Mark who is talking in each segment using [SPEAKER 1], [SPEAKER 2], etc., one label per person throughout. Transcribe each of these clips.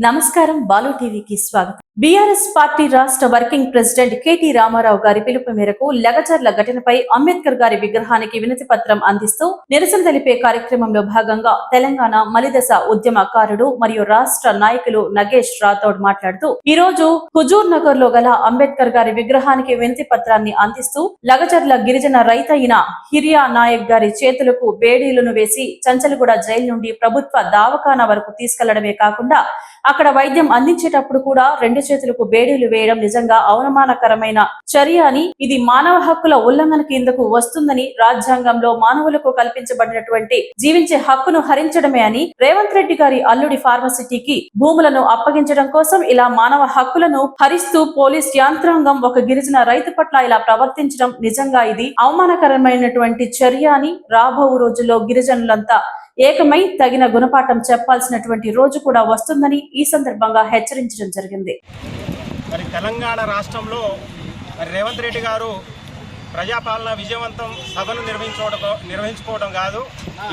[SPEAKER 1] నమస్కారం బాలు టీవీకి స్వాగతం. బీఆర్ఎస్ పార్టీ రాష్ట్ర వర్కింగ్ ప్రెసిడెంట్ కేటీ రామారావు గారి పిలుపు మేరకు లగచర్ల ఘటనపై అంబేద్కర్ గారి విగ్రహానికి వినతి పత్రం అందిస్తూ నిరసన తెలిపే కార్యక్రమంలో భాగంగా తెలంగాణ మలిదశ ఉద్యమకారుడు మరియు రాష్ట్ర నాయకులు నగేష్ రాథోడ్ మాట్లాడుతూ ఈ రోజు హుజూర్ నగర్లో గల అంబేద్కర్ గారి విగ్రహానికి వినతి పత్రాన్ని అందిస్తూ లగచర్ల గిరిజన రైతైన హిరియా నాయక్ గారి చేతులకు బేడీలను వేసి చంచలగూడ జైలు నుండి ప్రభుత్వ దావఖానా వరకు తీసుకెళ్ళడమే కాకుండా అక్కడ వైద్యం అందించేటప్పుడు కూడా రెండు చేతులకు బేడీలు వేయడం నిజంగా అవమానకరమైన చర్య అని ఇది మానవ హక్కుల ఉల్లంఘన కిందకు వస్తుందని రాజ్యాంగంలో మానవులకు కల్పించబడినటువంటి జీవించే హక్కును హరించడమే అని రేవంత్ రెడ్డి గారి అల్లుడి ఫార్మసిటీకి భూములను అప్పగించడం కోసం ఇలా మానవ హక్కులను హరిస్తూ పోలీస్ యంత్రాంగం ఒక గిరిజన రైతు పట్ల ఇలా ప్రవర్తించడం నిజంగా ఇది అవమానకరమైనటువంటి చర్య అని రాబో రోజుల్లో గిరిజనులంతా ఏకమై తగిన గుణపాఠం చెప్పాల్సినటువంటి రోజు కూడా వస్తుందని ఈ సందర్భంగా హెచ్చరించడం జరిగింది.
[SPEAKER 2] మరి తెలంగాణ రాష్ట్రంలో మరి రేవంత్ రెడ్డి గారు ప్రజాపాలన విజయవంతం సభను నిర్వహించుకోవడం నిర్వహించుకోవడం కాదు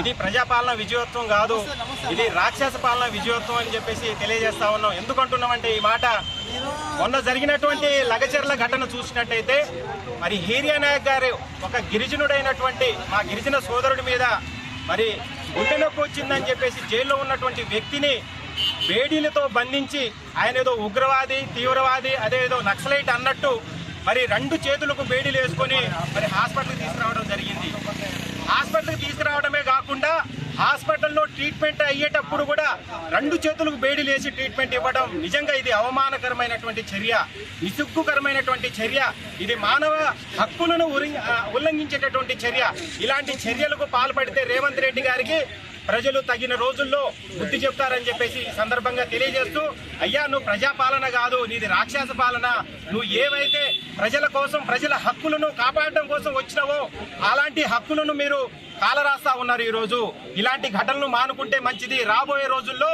[SPEAKER 2] ఇది ప్రజాపాలన విజయోత్వం కాదు ఇది రాక్షస పాలన విజయోత్వం అని చెప్పేసి తెలియజేస్తా ఉన్నాం. ఎందుకంటున్నామంటే ఈ మాట? మొన్న జరిగినటువంటి లగచర్ల ఘటన చూసినట్టయితే మరి హీరియా నాయక్ గారు ఒక గిరిజనుడైనటువంటి మా గిరిజన సోదరుడి మీద మరి గుండె నొప్పి వచ్చిందని చెప్పేసి జైల్లో ఉన్నటువంటి వ్యక్తిని బేడీలతో బంధించి ఆయన ఏదో ఉగ్రవాది తీవ్రవాది అదే ఏదో నక్సలైట్ అన్నట్టు మరి రెండు చేతులకు బేడీలు వేసుకొని మరి హాస్పిటల్కి తీసుకురావడం జరిగింది. హాస్పిటల్కి తీసుకురావడమే కాకుండా హాస్పిటల్లో ట్రీట్మెంట్ అయ్యేటప్పుడు కూడా రెండు చేతులకు బేడీలు వేసి ట్రీట్మెంట్ ఇవ్వడం నిజంగా ఇది అవమానకరమైనటువంటి చర్య విసుగ్గుకరమైనటువంటి చర్య ఇది మానవ హక్కులను ఉరి- ఉల్లంఘించేటటువంటి చర్య. ఇలాంటి చర్యలకు పాల్పడితే రేవంత్ రెడ్డి గారికి ప్రజలు తగిన రోజుల్లో బుద్ధి చెప్తారని చెప్పేసి ఈ సందర్భంగా తెలియజేస్తూ అయ్యా నువ్వు ప్రజాపాలన కాదు నీది రాక్షస పాలన. నువ్వు ఏవైతే ప్రజల కోసం ప్రజల హక్కులను కాపాడడం కోసం వచ్చినావో అలాంటి హక్కులను మీరు కాలరాస్తా ఉన్నారు ఈరోజు. ఇలాంటి ఘటనలు మానుకుంటే మంచిది. రాబోయే రోజుల్లో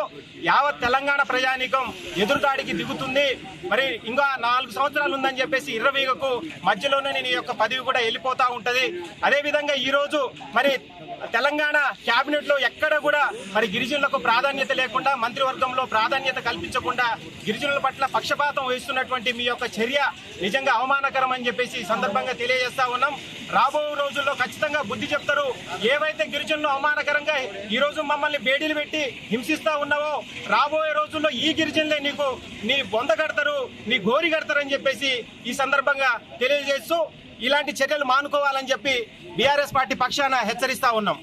[SPEAKER 2] యావత్ తెలంగాణ ప్రజానీకం ఎదురుదాడికి దిగుతుంది. మరి ఇంకా నాలుగు సంవత్సరాలు ఉందని చెప్పేసి ఇర్రవీగకు మధ్యలోనే నేను ఈ యొక్క పదవి కూడా వెళ్ళిపోతూ ఉంటుంది. అదేవిధంగా ఈరోజు మరి తెలంగాణ క్యాబినెట్లో ఎక్కడ కూడా మరి గిరిజనులకు ప్రాధాన్యత లేకుండా మంత్రివర్గంలో ప్రాధాన్యత కల్పించకుండా గిరిజనుల పట్ల పక్షపాతం వహిస్తున్నటువంటి మీ యొక్క చర్య నిజంగా అవమానకరం అని చెప్పేసి సందర్భంగా తెలియజేస్తా ఉన్నాం. రాబో రోజుల్లో ఖచ్చితంగా బుద్ధి చెప్తారు. ఏవైతే గిరిజనులు అవమానకరంగా ఈ రోజు మమ్మల్ని బేడీలు పెట్టి హింసిస్తా ఉన్నావో రాబోయే రోజుల్లో ఈ గిరిజనులే నీకు నీ బొంద కడతారు నీ గోరి కడతారు అని చెప్పేసి ఈ సందర్భంగా తెలియజేస్తూ ఇలాంటి చర్యలు మానుకోవాలని చెప్పి బీఆర్ఎస్ పార్టీ పక్షాన హెచ్చరిస్తా ఉన్నాం.